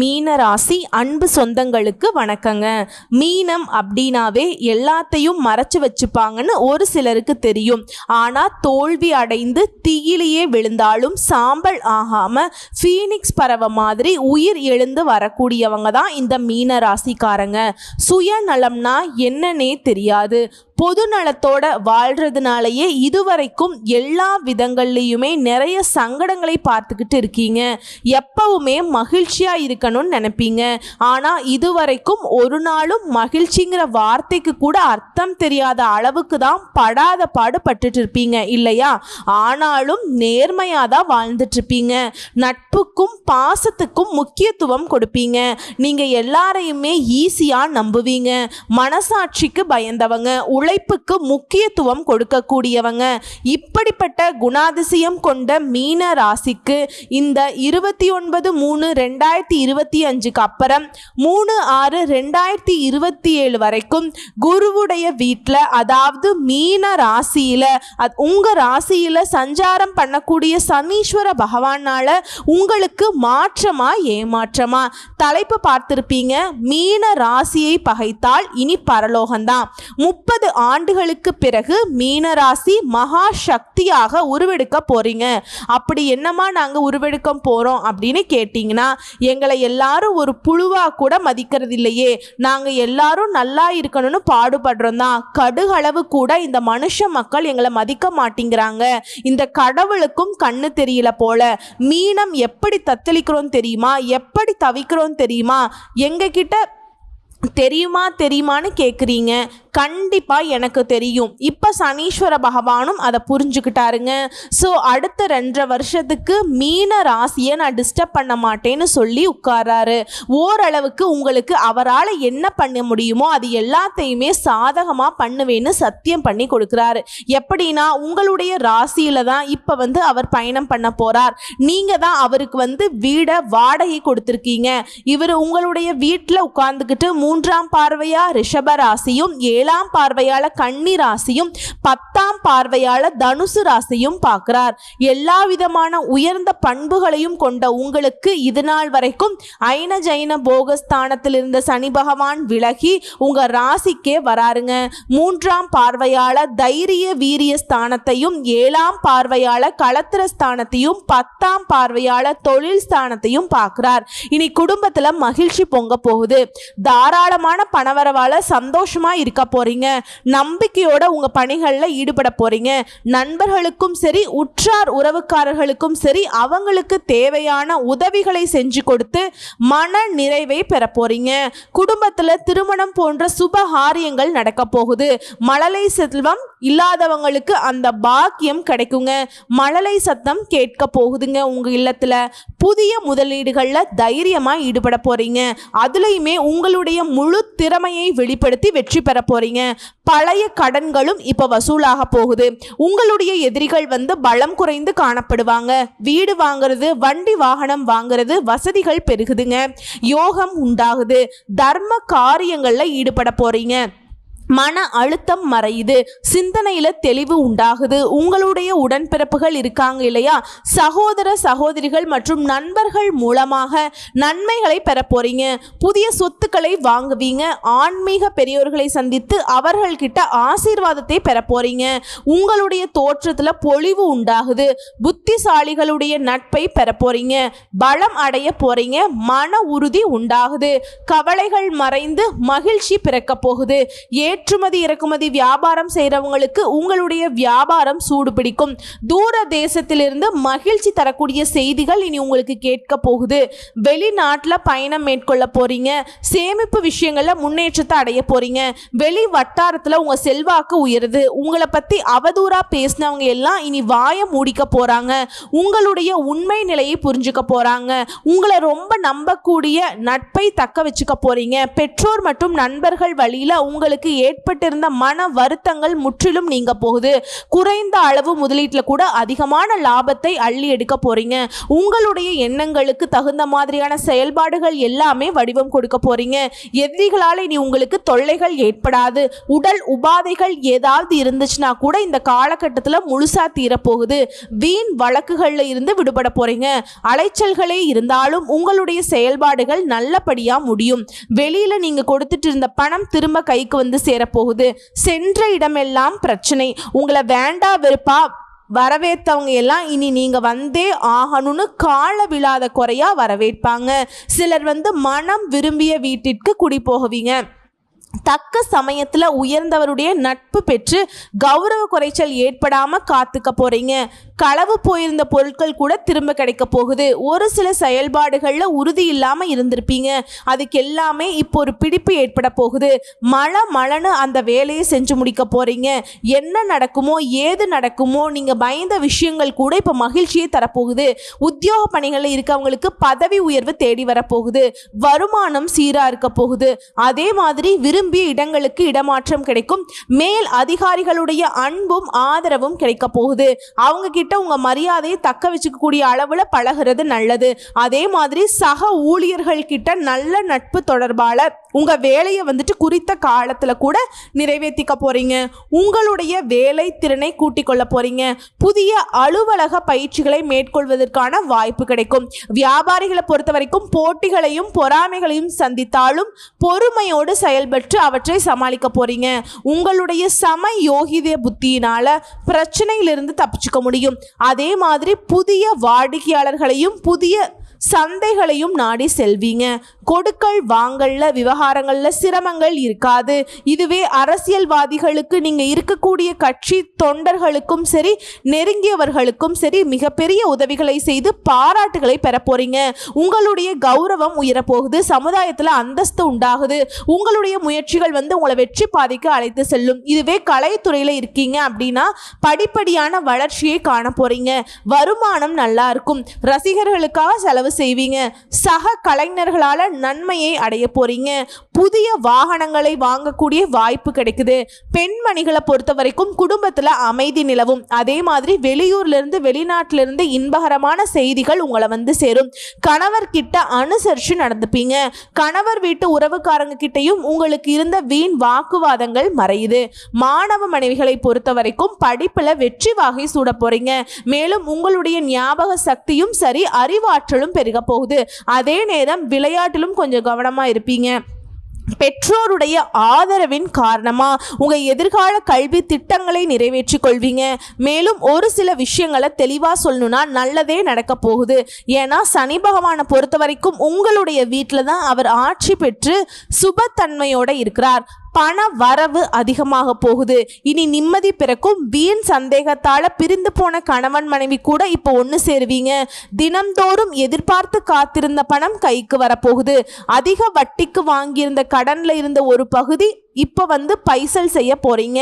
மீன ராசி அன்பு சொந்தங்களுக்கு வணக்கங்க. மீனம் அப்படின்னாவே எல்லாத்தையும் மறைச்சு வச்சுப்பாங்கன்னு ஒரு சிலருக்கு தெரியும். ஆனால் தோல்வி அடைந்து தீயிலேயே விழுந்தாலும் சாம்பல் ஆகாம ஃபீனிக்ஸ் பறவை மாதிரி உயிர் எழுந்து வரக்கூடியவங்க தான் இந்த மீன ராசிக்காரங்க சுயநலம்னா என்னன்னே தெரியாது. பொது நலத்தோட வாழ்றதுனாலயே இதுவரைக்கும் எல்லா விதங்கள்லையுமே நிறைய சங்கடங்களை பார்த்துக்கிட்டு இருக்கீங்க. எப்பவுமே மகிழ்ச்சியா இருக்கணும்னு நினைப்பீங்க. ஆனா இதுவரைக்கும் ஒரு நாளும் மகிழ்ச்சிங்கிற வார்த்தைக்கு கூட அர்த்தம் தெரியாத அளவுக்கு தான் படாத பாடு பட்டுட்டு இருப்பீங்க இல்லையா? ஆனாலும் நேர்மையாக தான் வாழ்ந்துட்டு இருப்பீங்க. நட்புக்கும் பாசத்துக்கும் முக்கியத்துவம் கொடுப்பீங்க. நீங்க எல்லாரையுமே ஈஸியா நம்புவீங்க. மனசாட்சிக்கு பயந்தவங்க உழைப்புக்கு முக்கியத்துவம் கொடுக்கக்கூடியவங்க. இப்படிப்பட்ட குணாதிசயம் கொண்ட மீன ராசிக்கு இந்த இருபத்தி ஒன்பது மூணு ரெண்டாயிரத்தி இருபத்தி அஞ்சுக்கு அப்புறம் மூணு ஆறு ரெண்டாயிரத்தி இருபத்தி ஏழு வரைக்கும் குருவுடைய வீட்டில் அதாவது மீன ராசியில் அது உங்கள் ராசியில் சஞ்சாரம் பண்ணக்கூடிய சனீஸ்வர பகவானால உங்களுக்கு மாற்றமா ஏமாற்றமா? தலைப்பு பார்த்திருப்பீங்க. மீன ராசியை பகைத்தால் இனி பரலோகம்தான். முப்பது ஆண்டுகளுக்கு பிறகு மீனராசி மகா சக்தியாக உருவெடுக்க போறீங்க. அப்படி என்னமா நாங்கள் உருவெடுக்க போறோம் அப்படின்னு கேட்டிங்கன்னா எங்களை எல்லாரும் ஒரு புழுவா கூட மதிக்கிறது இல்லையே நாங்கள் எல்லாரும் நல்லா இருக்கணும்னு பாடுபடுறோம் தான் கடுகளவு கூட இந்த மனுஷ மக்கள் எங்களை மதிக்க மாட்டேங்கிறாங்க. இந்த கடவுளுக்கும் கண்ணு தெரியல போல. மீனம் எப்படி தத்தளிக்கிறோம் தெரியுமா? எப்படி தவிக்கிறோம் தெரியுமா? எங்ககிட்ட தெரியுமா தெரியுமான்னு கேட்குறீங்க கண்டிப்பாக எனக்கு தெரியும். இப்போ சனீஸ்வர பகவானும் அதை புரிஞ்சுக்கிட்டாருங்க. ஸோ அடுத்த ரெண்டரை வருஷத்துக்கு மீன ராசியை நான் டிஸ்டர்ப் பண்ண மாட்டேன்னு சொல்லி உட்காராரு ஓரளவுக்கு உங்களுக்கு அவரால் என்ன பண்ண முடியுமோ அது எல்லாத்தையுமே சாதகமாக பண்ணுவேன்னு சத்தியம் பண்ணி கொடுக்குறாரு. எப்படின்னா உங்களுடைய ராசியில் தான் இப்போ வந்து அவர் பயணம் பண்ண போகிறார் நீங்கள் தான் அவருக்கு வந்து வீடை வாடகை கொடுத்துருக்கீங்க. இவர் உங்களுடைய வீட்டில் உட்கார்ந்துக்கிட்டு மூன்றாம் பார்வையாக ரிஷப ராசியும் ஏ ஏழாம் பார்வையால கன்னி ராசியும் பத்தாம் பார்வையால தனுசு ராசியும் பார்க்கிறார். எல்லா விதமான உயர்ந்த பண்புகளையும் கொண்ட உங்களுக்கு இது நாள் வரைக்கும் ஐன ஜைன போகஸ்தானத்தில் இருந்த சனி பகவான் விலகி உங்க ராசிக்கே வராருங்க. மூன்றாம் பார்வையால தைரிய வீரிய ஸ்தானத்தையும் ஏழாம் பார்வையால களத்திர ஸ்தானத்தையும் பத்தாம் பார்வையால தொழில் ஸ்தானத்தையும் பார்க்கிறார். இனி குடும்பத்துல மகிழ்ச்சி பொங்க போகுது. தாராளமான பணவரவால சந்தோஷமா இருக்க போறீங்க. நம்பிக்கையோட உங்க பணிகளில் ஈடுபட போறீங்க. நண்பர்களுக்கும் சரி உற்றார் உறவுக்காரர்களுக்கும் சரி அவங்களுக்கு தேவையான உதவிகளை செஞ்சு கொடுத்து மன நிறைவை பெற போறீங்க. குடும்பத்தில் திருமணம் போன்ற சுப காரியங்கள் நடக்க போகுது. மழலை செல்வம் இல்லாதவங்களுக்கு அந்த பாக்கியம் கிடைக்குங்க. மழலை சத்தம் கேட்க போகுதுங்க உங்க இல்லத்துல. புதிய முதலீடுகளில் தைரியமா ஈடுபட போறீங்க. அதுலயுமே உங்களுடைய முழு திறமையை வெளிப்படுத்தி வெற்றி பெற போறீங்க. பழைய கடன்களும் இப்போ வசூலாக போகுது. உங்களுடைய எதிரிகள் வந்து பலம் குறைந்து காணப்படுவாங்க. வீடு வாங்குறது வண்டி வாகனம் வாங்குறது வசதிகள் பெருகுதுங்க. யோகம் உண்டாகுது. தர்ம காரியங்களில் ஈடுபட போறீங்க. மன அழுத்தம் மறையுது. சிந்தனையில தெளிவு உண்டாகுது. உங்களுடைய உடன்பிறப்புகள் இருக்காங்க இல்லையா? சகோதர சகோதரிகள் மற்றும் நண்பர்கள் மூலமாக நன்மைகளை பெற போறீங்க. புதிய சொத்துக்களை வாங்குவீங்க. ஆன்மீக பெரியோர்களை சந்தித்து அவர்கள்கிட்ட ஆசீர்வாதத்தை பெற போறீங்க. உங்களுடைய தோற்றத்துல பொழிவு உண்டாகுது. புத்திசாலிகளுடைய நட்பை பெற போறீங்க. பலம் அடைய போறீங்க. மன உறுதி உண்டாகுது. கவலைகள் மறைந்து மகிழ்ச்சி பிறக்க போகுது. ஏ ஏற்றுமதி இறக்குமதி வியாபாரம் செய்கிறவங்களுக்கு உங்களுடைய வியாபாரம் சூடு பிடிக்கும் தூர தேசத்திலிருந்து மகிழ்ச்சி தரக்கூடிய செய்திகள் இனி உங்களுக்கு கேட்க போகுது. வெளிநாட்டில் பயணம் மேற்கொள்ள போறீங்க. சேமிப்பு விஷயங்களில் முன்னேற்றத்தை அடைய போறீங்க. வெளி வட்டாரத்தில் உங்கள் செல்வாக்கு உயருது. உங்களை பற்றி அவதூறாக பேசினவங்க எல்லாம் இனி வாயை மூடிக்க போகிறாங்க உங்களுடைய உண்மை நிலையை புரிஞ்சுக்க போகிறாங்க உங்களை ரொம்ப நம்பக்கூடிய நட்பை தக்க வச்சுக்க போறீங்க. பெற்றோர் மற்றும் நண்பர்கள் வழியில் உங்களுக்கு ஏற்பட்டிருந்த மன வருத்தங்கள் முற்றிலும் நீங்க போகுது. குறைந்த அளவு முதலீட்டில் கூட அதிகமான லாபத்தை அள்ளி எடுக்க போறீங்க. உங்களுடைய எண்ணங்களுக்கு தகுந்த மாதிரியான செயல்பாடுகள் எல்லாமே வடிவம் கொடுக்க போறீங்க. எதிரிகளால் இனி உங்களுக்கு தொல்லைகள் ஏற்படாது. உடல் உபாதைகள் ஏதாவது இருந்துச்சுன்னா கூட இந்த காலகட்டத்தில் முழுசா தீரப்போகுது வீண் வழக்குகளில் இருந்து விடுபட போறீங்க. அலைச்சல்களே இருந்தாலும் உங்களுடைய செயல்பாடுகள் நல்லபடியா முடியும். வெளியில நீங்க கொடுத்துட்டு இருந்த பணம் திரும்ப கைக்கு வந்து சேரப்போகுது. சென்ற இடமெல்லாம் பிரச்சனை. உங்களை வேண்டா வெறுப்பா வரவேற்றவங்க எல்லாம் இனி நீங்கள் வந்தே ஆகணும்னு கால விழாத குறையா வரவேற்பாங்க. சிலர் வந்து மனம் விரும்பிய வீட்டிற்கு குடி போகுவீங்க. தக்க சமயத்தில் உயர்ந்தவருடைய நட்பு பெற்று கௌரவ குறைச்சல் ஏற்படாமல் காத்துக்க போறீங்க. களவு போயிருந்த பொருட்கள் கூட திரும்ப கிடைக்க போகுது. ஒரு சில செயல்பாடுகளில் உறுதி இல்லாமல் இருந்திருப்பீங்க. அதுக்கு எல்லாமே இப்போ ஒரு பிடிப்பு ஏற்பட போகுது. மழை மழைன்னு அந்த வேலையை செஞ்சு முடிக்க போறீங்க. என்ன நடக்குமோ ஏது நடக்குமோ நீங்கள் பயந்த விஷயங்கள் கூட இப்போ மகிழ்ச்சியை தரப்போகுது. உத்தியோக பணிகளில் இருக்கவங்களுக்கு பதவி உயர்வு தேடி வரப்போகுது. வருமானம் சீராக இருக்க போகுது. அதே மாதிரி விரு விரும்பிய இடங்களுக்கு இடமாற்றம் கிடைக்கும். மேல் அதிகாரிகளுடைய அன்பும் ஆதரவும் கிடைக்க போகுது. அவங்க கிட்ட உங்க மரியாதையை தக்க வச்சுக்கக்கூடிய அளவுல பழகிறது நல்லது. அதே மாதிரி சக ஊழியர்கள் கிட்ட நல்ல நட்பு தொடர்பால உங்க வேலையை வந்துட்டு குறித்த காலத்துல கூட நிறைவேற்றிக்க போறீங்க. உங்களுடைய வேலை திறனை கூட்டிக் கொள்ள போறீங்க. புதிய அலுவலக பயிற்சிகளை மேற்கொள்வதற்கான வாய்ப்பு கிடைக்கும். வியாபாரிகளை பொறுத்த வரைக்கும் போட்டிகளையும் பொறாமைகளையும் சந்தித்தாலும் பொறுமையோடு செயல்பட்டு அவற்றை சமாளிக்க போறீங்க. உங்களுடைய சம யோகித புத்தியினால பிரச்சனையிலிருந்து தப்பிச்சுக்க முடியும். அதே மாதிரி புதிய வாடிக்கையாளர்களையும் புதிய சந்தைகளையும் நாடி செல்வீங்க. கொடுக்கல் வாங்கல்ல விவகாரங்கள்ல சிரமங்கள் இருக்காது. இதுவே அரசியல்வாதிகளுக்கு நீங்க இருக்கக்கூடிய கட்சி தொண்டர்களுக்கும் சரி நெருங்கியவர்களுக்கும் சரி மிகப்பெரிய உதவிகளை செய்து பாராட்டுகளை பெற போறீங்க. உங்களுடைய கௌரவம் உயரப்போகுது சமுதாயத்துல அந்தஸ்து உண்டாகுது. உங்களுடைய முயற்சிகள் வந்து உங்களை வெற்றி பாதைக்கு அழைத்து செல்லும். இதுவே கலைத்துறையில இருக்கீங்க அப்படின்னா படிப்படியான வளர்ச்சியை காண போறீங்க. வருமானம் நல்லா இருக்கும். ரசிகர்களுக்காக செலவு செய்வீங்க. சக கலைஞர்களால் நன்மையை அடைய போறீங்க. புதிய வாகனங்களை வாங்கக்கூடிய வாய்ப்பு கிடைக்குது. பெண்மணிகளை பொறுத்த வரைக்கும் குடும்பத்தில் அமைதி நிலவும். அதே மாதிரி வெளியூர்ல இருந்து இன்பகரமான செய்திகள் உங்களை வந்து சேரும். கணவர் கிட்ட அனுசரிச்சு நடந்துப்பீங்க. கணவர் வீட்டு உறவுக்காரங்க கிட்டயும் உங்களுக்கு இருந்த வீண் வாக்குவாதங்கள் மறையுது. மாணவ மனைவிகளை பொறுத்த வரைக்கும் படிப்புல வெற்றி வாகை சூட போறீங்க. மேலும் உங்களுடைய ஞாபக சக்தியும் சரி அறிவாற்றலும் பெருக போகுது. அதே நேரம் விளையாட்டிலும் கொஞ்சம் கவனமா இருப்பீங்க. பெற்றோருடைய ஆதரவின் காரணமா உங்க எதிர்கால கல்வி திட்டங்களை நிறைவேற்றி கொள்வீங்க. மேலும் ஒரு சில விஷயங்களை தெளிவா சொல்லணும்னா நல்லதே நடக்க போகுது. ஏன்னா சனி பகவானை பொறுத்த வரைக்கும் உங்களுடைய வீட்டில் தான் அவர் ஆட்சி பெற்று சுபத்தன்மையோட இருக்கிறார். பண வரவு அதிகமாக போகுது. இனி நிம்மதி பிறக்கும். வீண் சந்தேகத்தால பிரிந்து போன கணவன் மனைவி கூட இப்போ ஒன்று சேருவீங்க. தினம்தோறும் எதிர்பார்த்து காத்திருந்த பணம் கைக்கு வரப்போகுது. அதிக வட்டிக்கு வாங்கியிருந்த கடன்ல இருந்த ஒரு பகுதி இப்போ வந்து பைசல் செய்ய போறீங்க.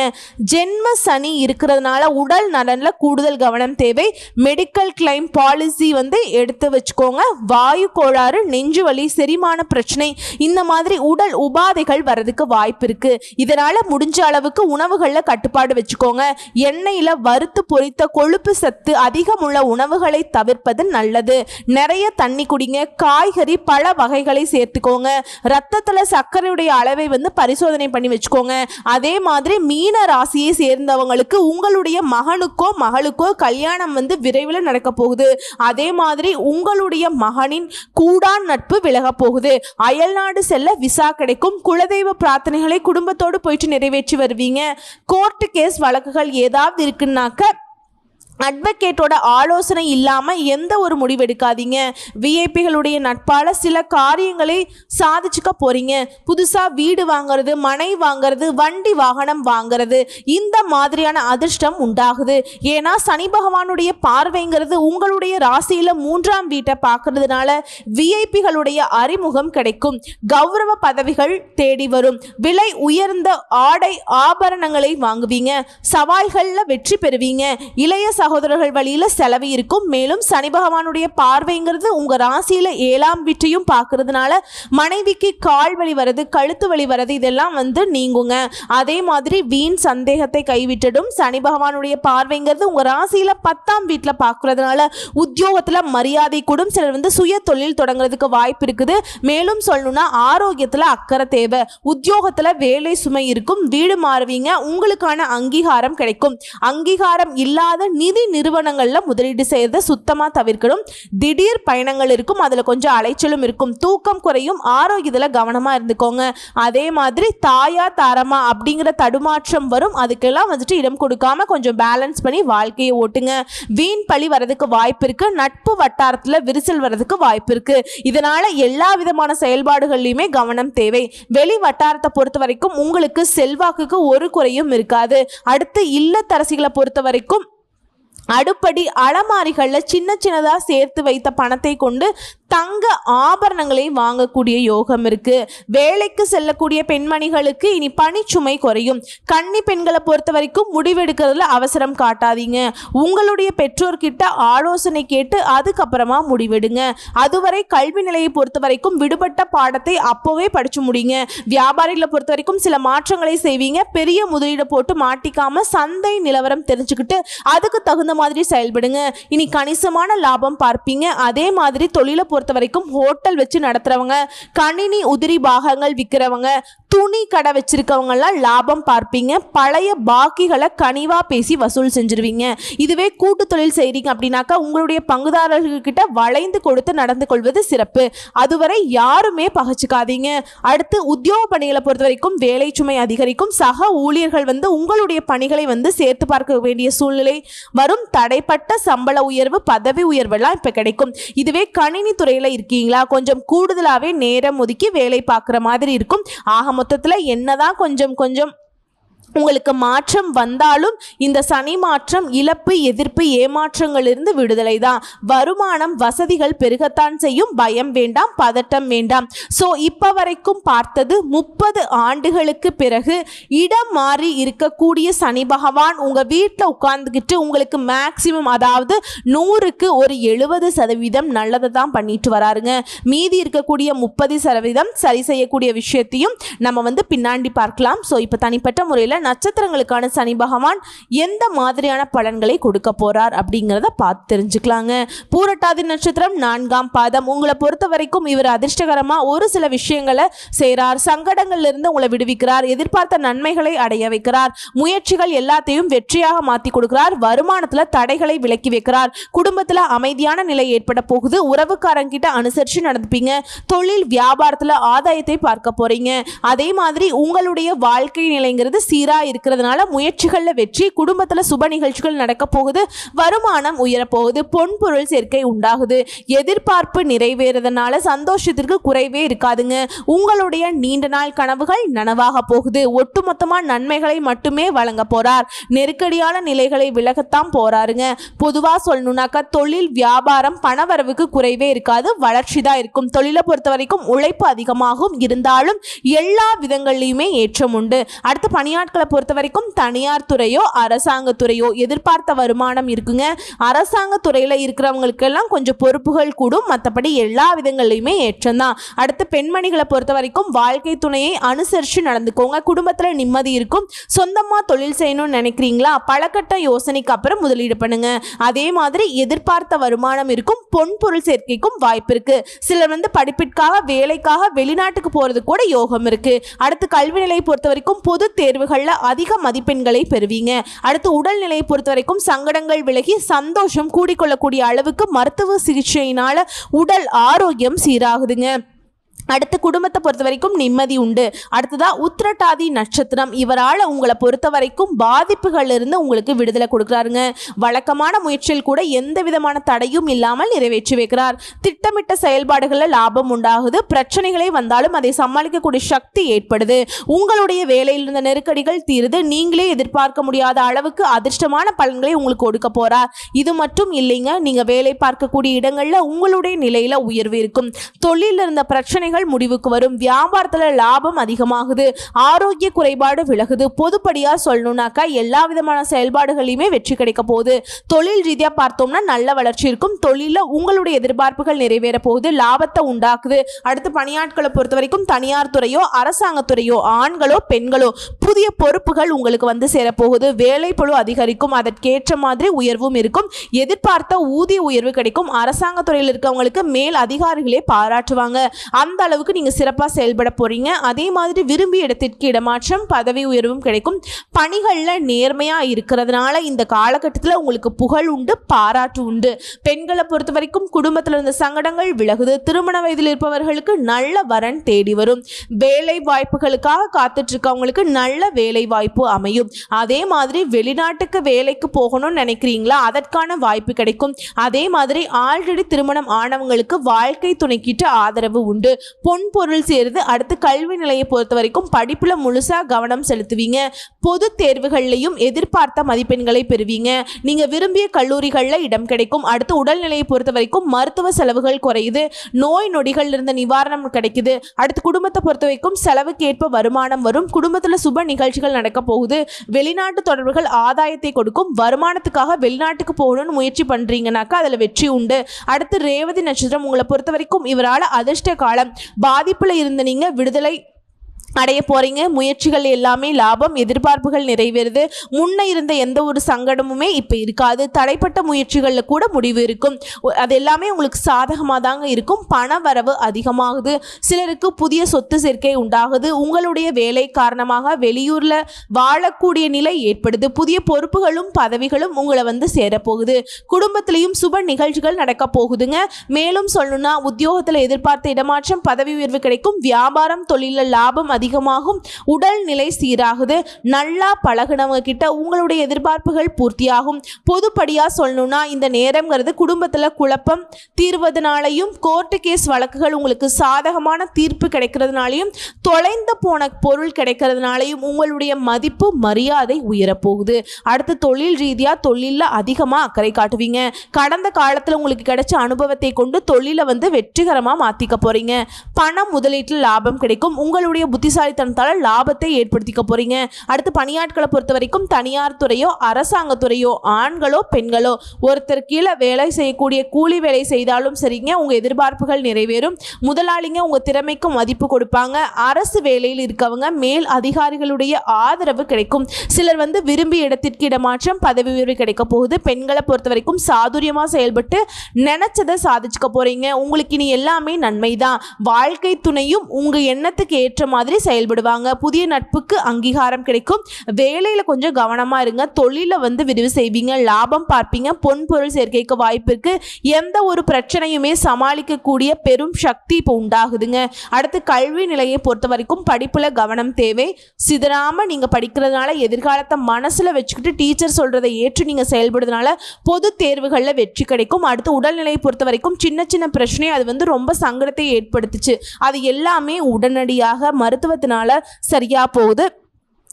ஜென்ம சனி இருக்கிறதுனால உடல் நலனில் கூடுதல் கவனம் தேவை. மெடிக்கல் கிளைம் பாலிசி வந்து எடுத்து வச்சுக்கோங்க. வாயு கோளாறு நெஞ்சு வலி செரிமான பிரச்சனை இந்த மாதிரி உடல் உபாதைகள் வர்றதுக்கு வாய்ப்பு இருக்கு. இதனால முடிஞ்ச அளவுக்கு உணவுகளில் கட்டுப்பாடு வச்சுக்கோங்க. எண்ணெயில் வறுத்து பொரித்த கொழுப்பு சத்து அதிகம் உள்ள உணவுகளை தவிர்ப்பது நல்லது. நிறைய தண்ணி குடிங்க. காய்கறி பல வகைகளை சேர்த்துக்கோங்க. ரத்தத்தில் சர்க்கரையுடைய அளவை வந்து பரிசோதனை பண்ணி வச்சுக்கோங்க. அதே மாதிரி மீன ராசியை சேர்ந்தவங்களுக்கு உங்களுடைய மகனுக்கோ மகளுக்கோ கல்யாணம் வந்து விரைவில் நடக்க போகுது. அதே மாதிரி உங்களுடைய மகனின் கூடான் நட்பு விலக போகுது. அயல்நாடு செல்ல விசா கிடைக்கும். குலதெய்வ பிரார்த்தனைகளை குடும்பத்தோடு போயிட்டு நிறைவேற்றி வருவீங்க. கோர்ட்டு கேஸ் வழக்குகள் ஏதாவது இருக்குன்னாக்க அட்வொகேட்டோட ஆலோசனை இல்லாமல் எந்த ஒரு முடிவெடுக்காதீங்க. விஐபிகளுடைய நட்பால் சில காரியங்களை சாதிச்சுக்க போகிறீங்க புதுசாக வீடு வாங்குறது மனை வாங்குறது வண்டி வாகனம் வாங்குறது இந்த மாதிரியான அதிர்ஷ்டம் உண்டாகுது. ஏன்னா சனி பகவானுடைய பார்வைங்கிறது உங்களுடைய ராசியில் மூன்றாம் வீட்டை பார்க்கறதுனால விஐபிகளுடைய அறிமுகம் கிடைக்கும். கௌரவ பதவிகள் தேடி வரும். விலை உயர்ந்த ஆடை ஆபரணங்களை வாங்குவீங்க. சவால்களில் வெற்றி பெறுவீங்க. இளைய சகோதரர்கள் வழியில் செலவு இருக்கும். மேலும் சனி பகவானுடைய பார்வைங்கிறது உங்கள் ராசியில் ஏழாம் வீட்டையும் பார்க்கறதுனால மனைவிக்கு கால் வலி வர்றது கழுத்து வலி வர்றது இதெல்லாம் வந்து நீங்குங்க. அதே மாதிரி வீண் சந்தேகத்தை கைவிட்டுடும். சனி பகவானுடைய பார்வைங்கிறது உங்கள் ராசியில் பத்தாம் வீட்டில் பார்க்கறதுனால உத்தியோகத்தில் மரியாதை கூடும். சிலர் வந்து சுய தொழில் தொடங்குறதுக்கு வாய்ப்பு இருக்குது. மேலும் சொல்லணும்னா ஆரோக்கியத்தில் அக்கறை தேவை. உத்தியோகத்தில் வேலை சுமை இருக்கும். வீடு மாறுவீங்க. உங்களுக்கான அங்கீகாரம் கிடைக்கும். அங்கீகாரம் இல்லாத நிதி நிறுவனங்களில் முதலீடு செய்யறத சுத்தமாக தவிர்க்கணும். திடீர் பயணங்கள் இருக்கும் அதில் கொஞ்சம் அலைச்சலும் இருக்கும். தூக்கம் குறையும் ஆரோக்கியத்தில் கவனமாக இருந்துக்கோங்க. அதே மாதிரி தாயா தாரமா அப்படிங்கிற தடுமாற்றம் வரும். அதுக்கெல்லாம் வந்துட்டு இடம் கொடுக்காம கொஞ்சம் பேலன்ஸ் பண்ணி வாழ்க்கையை ஓட்டுங்க. வீண் பழி வரதுக்கு வாய்ப்பு இருக்கு. நட்பு வட்டாரத்தில் விரிசல் வரதுக்கு வாய்ப்பு இருக்கு. இதனால எல்லா விதமான செயல்பாடுகள்லையுமே கவனம் தேவை. வெளி வட்டாரத்தை பொறுத்த வரைக்கும் உங்களுக்கு செல்வாக்குக்கு ஒரு குறையும் இருக்காது. அடுத்து இல்லத்தரசிகளை பொறுத்த வரைக்கும் அடுப்படி அலமாரிகளில் சின்ன சின்னதாக சேர்த்து வைத்த பணத்தை கொண்டு தங்க ஆபரணங்களை வாங்கக்கூடிய யோகம் இருக்கு. வேலைக்கு செல்லக்கூடிய பெண்மணிகளுக்கு இனி பணிச்சுமை குறையும். கன்னி பெண்களை பொறுத்த வரைக்கும் முடிவெடுக்கிறதுல அவசரம் காட்டாதீங்க. உங்களுடைய பெற்றோர்கிட்ட ஆலோசனை கேட்டு அதுக்கப்புறமா முடிவெடுங்க. அதுவரை கல்வி நிலையை பொறுத்த வரைக்கும் விடுபட்ட பாடத்தை அப்போவே படிச்சு முடிங்க. வியாபாரிகளை பொறுத்த வரைக்கும் சில மாற்றங்களை செய்வீங்க. பெரிய முதலீடு போட்டு மாட்டிக்காம சந்தை நிலவரம் தெரிஞ்சுக்கிட்டு அதுக்கு தகுந்த மாதிரி செயல்படுங்க. இனி கணிசமான லாபம் பார்ப்பீங்க. அதே மாதிரி தொழிலை பொறுத்த வரைக்கும் ஹோட்டல் வச்சு நடத்துறவங்க கணினி உதிரி பாகங்கள் விற்கிறவங்க துணி கடை வச்சுருக்கவங்கெல்லாம் லாபம் பார்ப்பீங்க. பழைய பாக்கிகளை கனிவா பேசி வசூல் செஞ்சுருவீங்க. இதுவே கூட்டு தொழில் செய்கிறீங்க அப்படின்னாக்கா உங்களுடைய பங்குதாரர்கள்கிட்ட வளைந்து கொடுத்து நடந்து கொள்வது சிறப்பு. அதுவரை யாருமே பகச்சுக்காதீங்க. அடுத்து உத்தியோக பணிகளை பொறுத்த வரைக்கும் வேலை சுமை அதிகரிக்கும். சக ஊழியர்கள் வந்து உங்களுடைய பணிகளை வந்து சேர்த்து பார்க்க வேண்டிய சூழ்நிலை வரும். தடைப்பட்ட சம்பள உயர்வு பதவி உயர்வெல்லாம் இப்போ கிடைக்கும். இதுவே கணினி துறையில் இருக்கீங்களா? கொஞ்சம் கூடுதலாகவே நேரம் ஒதுக்கி வேலை பார்க்குற மாதிரி இருக்கும். ஆக மொத்தத்தில் என்னதான் கொஞ்சம் கொஞ்சம் உங்களுக்கு மாற்றம் வந்தாலும் இந்த சனி மாற்றம் இழப்பு எதிர்ப்பு ஏமாற்றங்களிலிருந்து விடுதலை தான் வருமானம் வசதிகள் பெருகத்தான் செய்யும். பயம் வேண்டாம் பதட்டம் வேண்டாம். ஸோ இப்போ வரைக்கும் பார்த்தது முப்பது ஆண்டுகளுக்கு பிறகு இடம் மாறி இருக்கக்கூடிய சனி பகவான் உங்கள் வீட்டில் உட்கார்ந்துக்கிட்டு உங்களுக்கு மேக்சிமம் அதாவது நூறுக்கு ஒரு எழுபது சதவீதம் நல்லதை தான் பண்ணிட்டு வராருங்க. மீதி இருக்கக்கூடிய முப்பது சதவீதம் சரி செய்யக்கூடிய விஷயத்தையும் நம்ம வந்து பின்னாடி பார்க்கலாம். ஸோ இப்போ தனிப்பட்ட முறையில் நட்சத்திரங்களுக்கான சனி பகவான் எந்த மாதிரியான பலன்களை கொடுக்க போறார் அப்படிங்கிறத பார்த்து தெரிஞ்சுக்கலாங்க. பூரட்டாதி நட்சத்திரம் நான்காம் பாதம். உங்களை பொறுத்த வரைக்கும் இவர் அதிர்ஷ்டகரமா ஒரு சில விஷயங்களை செய்கிறார் சங்கடங்கள்ல இருந்து உங்களை விடுவிக்கிறார். எதிர்பார்த்த நன்மைகளை அடைய வைக்கிறார். முயற்சிகள் எல்லாத்தையும் வெற்றியாக மாற்றி கொடுக்கிறார். வருமானத்துல தடைகளை விலக்கி வைக்கிறார். குடும்பத்துல அமைதியான நிலை ஏற்பட போகுது. உறவுக்காரங்கிட்ட அனுசரித்து நடந்துப்பீங்க. தொழில் வியாபாரத்துல ஆதாயத்தை பார்க்க போறீங்க. அதே மாதிரி உங்களுடைய வாழ்க்கை நிலைங்கிறது சீராக இருக்கிறதுனால முயற்சிகளில் வெற்றி குடும்பத்தில் சுப நிகழ்ச்சிகள் நடக்க போகுது வருமானம் உயரப்போகுது பொன் பொருள் சேர்க்கை உண்டாகுது. எதிர்பார்ப்பு நிறைவேறதுனால சந்தோஷத்திற்கு குறைவே இருக்காதுங்க. உங்களுடைய நீண்ட நாள் கனவுகள் நனவாக போகுது. ஒட்டுமொத்தமாக நன்மைகளை மட்டுமே வழங்க போறார். நெருக்கடியான நிலைகளை விலகத்தான் போறாருங்க. பொதுவாக சொல்லணும்னாக்கா தொழில் வியாபாரம் பணவரவுக்கு குறைவே இருக்காது. வளர்ச்சி தான் இருக்கும். தொழிலை பொறுத்த வரைக்கும் உழைப்பு அதிகமாகும் இருந்தாலும் எல்லா விதங்கள்லையுமே ஏற்றம் உண்டு. அடுத்து நாட்களை பொறுத்த வரைக்கும் தனியார் துறையோ அரசாங்க துறையோ எதிர்பார்த்த வருமானம் இருக்குங்க. அரசாங்க துறையில் இருக்கிறவங்களுக்கெல்லாம் கொஞ்சம் பொறுப்புகள் கூடும். மற்றபடி எல்லா விதங்கள்லையுமே ஏற்றம்தான். அடுத்து பெண்மணிகளை பொறுத்த வரைக்கும் வாழ்க்கை துணையை அனுசரித்து நடந்துக்கோங்க. குடும்பத்தில் நிம்மதி இருக்கும். சொந்தமாக தொழில் செய்யணும்னு நினைக்கிறீங்களா? பழக்கட்ட யோசனைக்கு அப்புறம் முதலீடு பண்ணுங்க. அதே மாதிரி எதிர்பார்த்த வருமானம் இருக்கும். பொன் பொருள் சேர்க்கைக்கும் வாய்ப்பு இருக்கு. சிலர் வந்து படிப்பிற்காக வேலைக்காக வெளிநாட்டுக்கு போறது கூட யோகம் இருக்கு. அடுத்து கல்வி நிலையை பொறுத்த வரைக்கும் பொது தேர்வுகள் தேர்வுகளில் அதிக மதிப்பெண்களை பெறுவீங்க. அடுத்து உடல்நிலையை பொறுத்த வரைக்கும் சங்கடங்கள் விலகி சந்தோஷம் கூடிக்கொள்ளக்கூடிய அளவுக்கு மருத்துவ சிகிச்சையினால் உடல் ஆரோக்கியம் சீராகுதுங்க. அடுத்து குடும்பத்தை பொறுத்த வரைக்கும் நிம்மதி உண்டு. அடுத்ததா உத்திரட்டாதி நட்சத்திரம். இவரால் உங்களை பொறுத்த வரைக்கும் பாதிப்புகள்ல இருந்து உங்களுக்கு விடுதலை கொடுக்குறாருங்க. வழக்கமான முயற்சியில் கூட எந்த விதமான தடையும் இல்லாமல் நிறைவேற்றி வைக்கிறார். திட்டமிட்ட செயல்பாடுகளில் லாபம் உண்டாகுது. பிரச்சனைகளே வந்தாலும் அதை சமாளிக்கக்கூடிய சக்தி ஏற்படுது. உங்களுடைய வேலையில் இருந்த நெருக்கடிகள் தீருது. நீங்களே எதிர்பார்க்க முடியாத அளவுக்கு அதிர்ஷ்டமான பலன்களை உங்களுக்கு கொடுக்க போறார். இது மட்டும் இல்லைங்க நீங்க வேலை பார்க்கக்கூடிய இடங்கள்ல உங்களுடைய நிலையில உயர்வு இருக்கும். தொழிலில் இருந்த பிரச்சனைகள் பிரச்சனைகள் முடிவுக்கு வரும் வியாபாரத்துல லாபம் அதிகமாகுது ஆரோக்கிய குறைபாடு விலகுது. பொதுப்படியா சொல்லணும்னாக்கா எல்லா விதமான செயல்பாடுகளையுமே வெற்றி கிடைக்க போகுது. தொழில் ரீதியா பார்த்தோம்னா நல்ல வளர்ச்சி இருக்கும். தொழில உங்களுடைய எதிர்பார்ப்புகள் நிறைவேற போகுது லாபத்தை உண்டாக்குது. அடுத்து பணியாட்களை பொறுத்த வரைக்கும் தனியார் துறையோ அரசாங்கத்துறையோ ஆண்களோ பெண்களோ புதிய பொறுப்புகள் உங்களுக்கு வந்து சேரப்போகுது. வேலைப்பழு அதிகரிக்கும். அதற்கேற்ற மாதிரி உயர்வும் இருக்கும். எதிர்பார்த்த ஊதிய உயர்வு கிடைக்கும். அரசாங்க துறையில் இருக்கவங்களுக்கு மேல் அதிகாரிகளே பாராட்டுவாங்க. அந்த அளவுக்கு நீங்கள் சிறப்பாக செயல்பட போகிறீங்க அதே மாதிரி விரும்பிய இடத்திற்கு இடமாற்றம் பதவி உயர்வும் கிடைக்கும். பணிகளில் நேர்மையாக இருக்கிறதுனால இந்த காலகட்டத்தில் உங்களுக்கு புகழ் உண்டு பாராட்டு உண்டு. பெண்களை பொறுத்த வரைக்கும் குடும்பத்தில் இருந்த சங்கடங்கள் விலகுது. திருமண வயதில் இருப்பவர்களுக்கு நல்ல வரன் தேடி வரும். வேலை வாய்ப்புகளுக்காக காத்துட்டு இருக்கவங்களுக்கு நல்ல வேலை வாய்ப்பு அமையும். அதே மாதிரி வெளிநாட்டுக்கு வேலைக்கு போகணும்னு நினைக்கிறீங்களா? அதற்கான வாய்ப்பு கிடைக்கும். அதே மாதிரி ஆல்ரெடி திருமணம் ஆனவங்களுக்கு வாழ்க்கை துணைக்கிட்டு ஆதரவு உண்டு. பொன் பொருள் சேருது அடுத்து கல்வி நிலையை பொறுத்த வரைக்கும் படிப்பில் முழுசாக கவனம் செலுத்துவீங்க. பொது தேர்வுகள்லையும் எதிர்பார்த்த மதிப்பெண்களை பெறுவீங்க. நீங்கள் விரும்பிய கல்லூரிகளில் இடம் கிடைக்கும். அடுத்து உடல்நிலையை பொறுத்த வரைக்கும் மருத்துவ செலவுகள் குறையுது. நோய் நொடிகள் இருந்த நிவாரணம் கிடைக்குது. அடுத்து குடும்பத்தை பொறுத்த வரைக்கும் செலவுக்கேற்ப வருமானம் வரும். குடும்பத்தில் சுப நிகழ்ச்சிகள் நடக்க போகுது. வெளிநாட்டு தொடர்புகள் ஆதாயத்தை கொடுக்கும். வருமானத்துக்காக வெளிநாட்டுக்கு போகணும்னு முயற்சி பண்ணுறீங்கனாக்கா அதில் வெற்றி உண்டு. அடுத்து ரேவதி நட்சத்திரம் உங்களை பொறுத்த வரைக்கும் இவரால் அதிர்ஷ்ட காலம். பாதிப்புல இருந்த நீங்க விடுதலை அடைய போகிறீங்க முயற்சிகள் எல்லாமே லாபம் எதிர்பார்ப்புகள் நிறைவேறுது. முன்ன இருந்த எந்த ஒரு சங்கடமுமே இப்போ இருக்காது. தடைப்பட்ட முயற்சிகளில் கூட முடிவு இருக்கும். அது எல்லாமே உங்களுக்கு சாதகமாக தாங்க இருக்கும். பண வரவு அதிகமாகுது. சிலருக்கு புதிய சொத்து சேர்க்கை உண்டாகுது. உங்களுடைய வேலை காரணமாக வெளியூரில் வாழக்கூடிய நிலை ஏற்படுது. புதிய பொறுப்புகளும் பதவிகளும் உங்களை வந்து சேரப்போகுது. குடும்பத்திலையும் சுப நிகழ்ச்சிகள் நடக்க போகுதுங்க. மேலும் சொல்லணும்னா உத்தியோகத்தில் எதிர்பார்த்த இடமாற்றம் பதவி உயர்வு கிடைக்கும். வியாபாரம் தொழிலில் லாபம் அதிகமாகும். உடல்நிலை சீராகுது. நல்லா பழகினவங்க கிட்ட உங்களுடைய எதிர்பார்ப்புகள் பூர்த்தியாகும். பொதுப்படியாக சொல்லணும்னா இந்த நேரம்ங்கிறது குடும்பத்தில் குழப்பம் தீர்வதனாலையும் கோர்ட்டு கேஸ் வழக்குகள் உங்களுக்கு சாதகமான தீர்ப்பு கிடைக்கிறதுனாலையும் தொலைந்து போன பொருள் கிடைக்கிறதுனாலையும் உங்களுடைய மதிப்பு மரியாதை உயரப்போகுது. அடுத்து தொழில் ரீதியாக தொழிலில் அதிகமாக அக்கறை காட்டுவீங்க. கடந்த காலத்தில் உங்களுக்கு கிடைச்ச அனுபவத்தை கொண்டு தொழிலை வந்து வெற்றிகரமாக மாற்றிக்க போகிறீங்க பணம் முதலீட்டில் லாபம் கிடைக்கும். உங்களுடைய புத்தி புத்திசாலித்தனத்தால் லாபத்தை ஏற்படுத்திக்க போகிறீங்க அடுத்து பணியாட்களை பொறுத்த வரைக்கும் தனியார் துறையோ அரசாங்கத்துறையோ ஆண்களோ பெண்களோ ஒருத்தர் கீழே வேலை செய்யக்கூடிய கூலி வேலை செய்தாலும் சரிங்க உங்கள் எதிர்பார்ப்புகள் நிறைவேறும். முதலாளிங்க உங்கள் திறமைக்கு மதிப்பு கொடுப்பாங்க. அரசு வேலையில் இருக்கவங்க மேல் அதிகாரிகளுடைய ஆதரவு கிடைக்கும். சிலர் வந்து விரும்பிய இடத்திற்கு இடமாற்றம் பதவி உயர்வு கிடைக்க போகுது. பெண்களை பொறுத்த வரைக்கும் சாதுரியமாக செயல்பட்டு நினைச்சதை சாதிச்சுக்க போறீங்க. உங்களுக்கு இனி எல்லாமே நன்மை தான் வாழ்க்கை துணையும் உங்க எண்ணத்துக்கு ஏற்ற மாதிரி செயல்படுவாங்க. புதிய நட்புக்கு அங்கீகாரம் கிடைக்கும். வேலையில் கொஞ்சம் கவனமா இருங்க. தொழிலில் வந்து விரிவு செய்வீங்க. லாபம் பார்ப்பீங்க. பொன் பொருள் சேர்க்கைக்கு வாய்ப்பு இருக்கு. எந்த ஒரு பிரச்சனையுமே சமாளிக்கக்கூடிய பெரும் சக்தி இப்போ உண்டாகுதுங்க. அடுத்து கல்வி நிலையை பொறுத்த வரைக்கும் படிப்பில் கவனம் தேவை. சிதறாமல் நீங்கள் படிக்கிறதுனால எதிர்காலத்தை மனசில் வச்சுக்கிட்டு டீச்சர் சொல்கிறதை ஏற்று நீங்கள் செயல்படுறதுனால பொது தேர்வுகளில் வெற்றி கிடைக்கும். அடுத்து உடல்நிலையை பொறுத்த வரைக்கும் சின்ன சின்ன பிரச்சனை அது வந்து ரொம்ப சங்கடத்தை ஏற்படுத்துச்சு. அது எல்லாமே உடனடியாக மருத்துவத்தினால சரியா போகுது.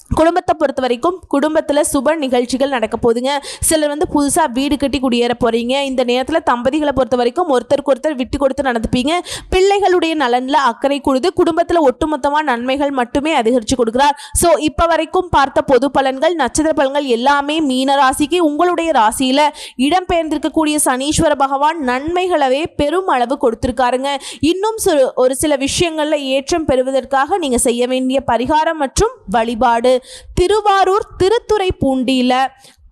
குடும்பத்தை பொறுத்த வரைக்கும் குடும்பத்தில் சுப நிகழ்ச்சிகள் நடக்க போகுதுங்க. சிலர் வந்து புதுசாக வீடு கட்டி குடியேற போகிறீங்க இந்த நேரத்தில் தம்பதிகளை பொறுத்த வரைக்கும் ஒருத்தருக்கு ஒருத்தர் விட்டு கொடுத்து நடந்துப்பீங்க. பிள்ளைகளுடைய நலனில் அக்கறை கொடுத்து குடும்பத்தில் ஒட்டுமொத்தமாக நன்மைகள் மட்டுமே அதிகரித்து கொடுக்குறார். ஸோ இப்போ வரைக்கும் பார்த்த பொது பலன்கள் நட்சத்திர பலன்கள் எல்லாமே மீன ராசிக்கு உங்களுடைய ராசியில். இடம்பெயர்ந்திருக்கக்கூடிய சனீஸ்வர பகவான் நன்மைகளவே பெரும் அளவு கொடுத்துருக்காருங்க. இன்னும் சொ ஒரு சில விஷயங்களில் ஏற்றம் பெறுவதற்காக நீங்கள் செய்ய வேண்டிய பரிகாரம் மற்றும் வழிபாடு. திருவாரூர் திருத்துறை பூண்டியில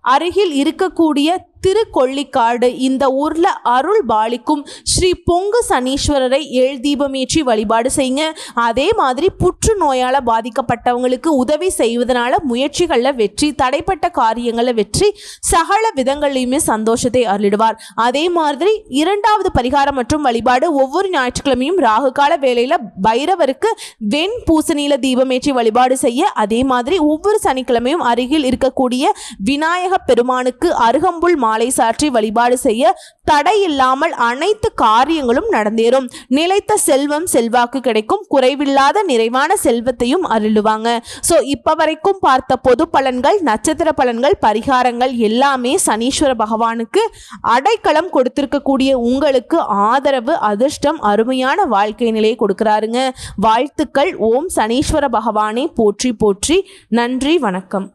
அருகில் இருக்கக்கூடிய திருக்கொள்ளிக்காடு இந்த ஊர்ல அருள் பாலிக்கும் ஸ்ரீ பொங்கு சனீஸ்வரரை எள் தீபமேற்றி வழிபாடு செய்யுங்க. அதே மாதிரி புற்றுநோயால் பாதிக்கப்பட்டவங்களுக்கு உதவி செய்வதனால முயற்சிகளில் வெற்றி தடைப்பட்ட காரியங்களில் வெற்றி சகல விதங்கள்லையுமே சந்தோஷத்தை அருளிடுவார். அதே மாதிரி இரண்டாவது பரிகாரம் மற்றும் வழிபாடு ஒவ்வொரு ஞாயிற்றுக்கிழமையும் ராகு கால வேளையில பைரவருக்கு வெண் பூசணியில தீபமேற்றி வழிபாடு செய்ய அதே மாதிரி ஒவ்வொரு சனிக்கிழமையும் அருகில் இருக்கக்கூடிய விநாயக பெருமானுக்கு அருகம்புல் மாலை மாலை சாற்றி வழிபாடு செய்ய தடை இல்லாமல் அனைத்து காரியங்களும் நடந்தேறும். நிலைத்த செல்வம் செல்வாக்கு கிடைக்கும். குறைவில்லாத நிறைவான செல்வத்தையும் அருளுவாங்க. ஸோ இப்போ வரைக்கும் பார்த்த பொது பலன்கள் நட்சத்திர பலன்கள் பரிகாரங்கள் எல்லாமே சனீஸ்வர பகவானுக்கு அடைக்கலம் கொடுத்திருக்கக்கூடிய உங்களுக்கு ஆதரவு அதிர்ஷ்டம் அருமையான வாழ்க்கை நிலையை கொடுக்குறாருங்க. வாழ்த்துக்கள். ஓம் சனீஸ்வர பகவானே. போற்றி போற்றி. நன்றி. வணக்கம்.